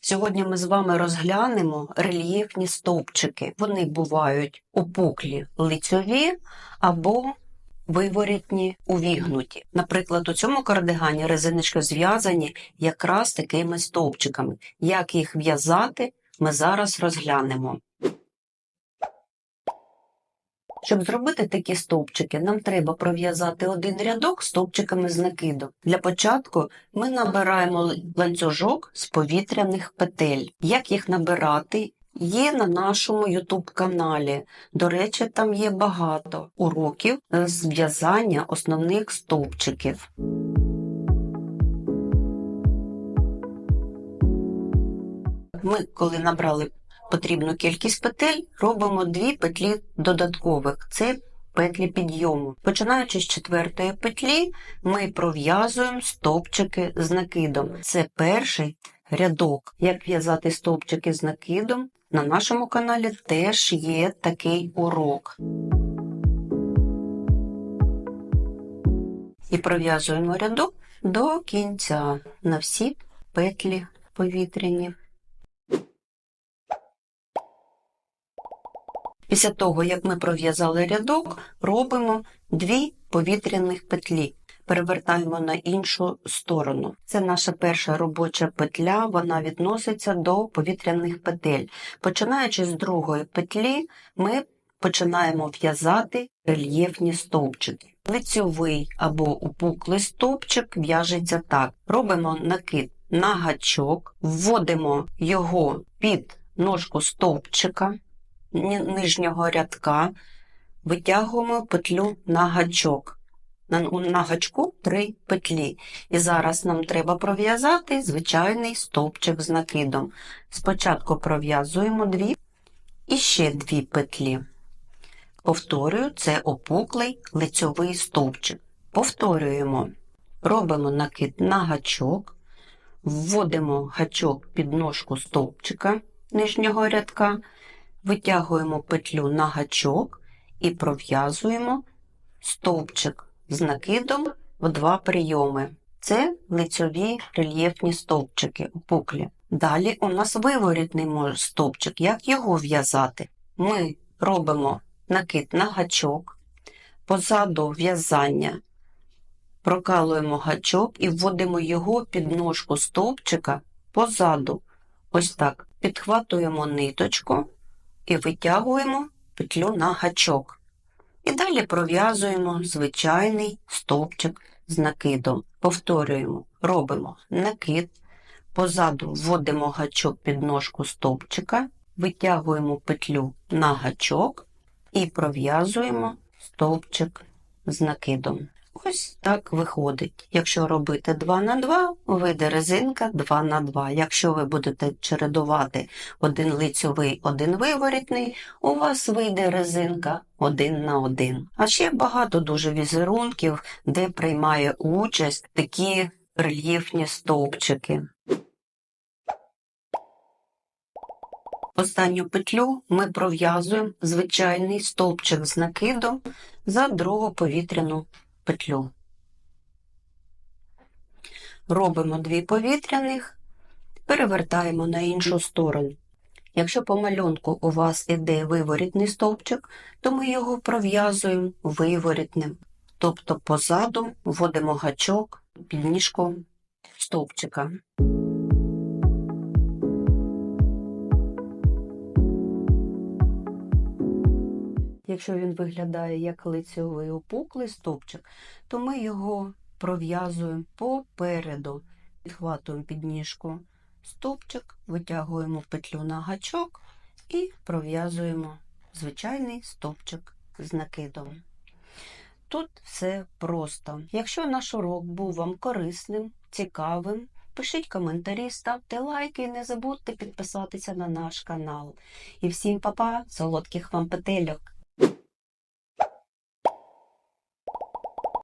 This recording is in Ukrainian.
Сьогодні ми з вами розглянемо рельєфні стовпчики. Вони бувають опуклі лицьові або виворітні увігнуті. Наприклад, у цьому кардигані резиночки зв'язані якраз такими стовпчиками. Як їх в'язати, ми зараз розглянемо. Щоб зробити такі стовпчики, нам треба пров'язати один рядок стовпчиками з накиду. Для початку ми набираємо ланцюжок з повітряних петель. Як їх набирати? Є на нашому YouTube каналі. До речі, там є багато уроків з в'язання основних стовпчиків. Ми, коли набрали потрібну кількість петель, робимо дві петлі додаткових. Це петлі підйому. Починаючи з четвертої петлі, ми пров'язуємо стовпчики з накидом. Це перший рядок. Як в'язати стовпчики з накидом, на нашому каналі теж є такий урок. І пров'язуємо рядок до кінця на всі петлі повітряні. Після того, як ми пров'язали рядок, робимо дві повітряних петлі. Перевертаємо на іншу сторону. Це наша перша робоча петля, вона відноситься до повітряних петель. Починаючи з другої петлі, ми починаємо в'язати рельєфні стовпчики. Лицьовий або упуклий стовпчик в'яжеться так. Робимо накид на гачок, вводимо його під ножку стовпчика нижнього рядка витягуємо петлю на гачок. На, на гачку три петлі. І зараз нам треба пров'язати звичайний стовпчик з накидом. Спочатку пров'язуємо дві і ще дві петлі. Повторюю, це опуклий лицьовий стовпчик. Повторюємо, робимо накид на гачок, вводимо гачок під ножку стовпчика нижнього рядка витягуємо петлю на гачок і пров'язуємо стовпчик з накидом в два прийоми. Це лицьові рельєфні стовпчики опуклі. Далі у нас виворітний стовпчик. Як його в'язати? Ми робимо накид на гачок, позаду в'язання прокалуємо гачок і вводимо його під ножку стовпчика позаду. Ось так. Підхватуємо ниточку і витягуємо петлю на гачок. І далі пров'язуємо звичайний стовпчик з накидом. Повторюємо, робимо накид, позаду вводимо гачок під ножку стовпчика, витягуємо петлю на гачок і пров'язуємо стовпчик з накидом. Ось так виходить. Якщо робити 2 на 2, вийде резинка 2 на 2. Якщо ви будете чередувати один лицьовий, один виворітний, у вас вийде резинка 1 на 1. А ще багато дуже візерунків, де приймає участь такі рельєфні стовпчики. Останню петлю ми пров'язуємо звичайний стовпчик з накидом за другу повітряну петлю. Робимо дві повітряних, перевертаємо на іншу сторону. Якщо по малюнку у вас іде виворітний стовпчик, то ми його пров'язуємо виворітним. Тобто позаду вводимо гачок під ніжком стовпчика. Якщо він виглядає як лицьовий опуклий стовпчик, то ми його пров'язуємо попереду, підхватуємо підніжку стовпчик, витягуємо петлю на гачок і пров'язуємо звичайний стовпчик з накидом. Тут все просто. Якщо наш урок був вам корисним, цікавим, пишіть коментарі, ставте лайки і не забудьте підписатися на наш канал. І всім па-па, солодких вам петельок!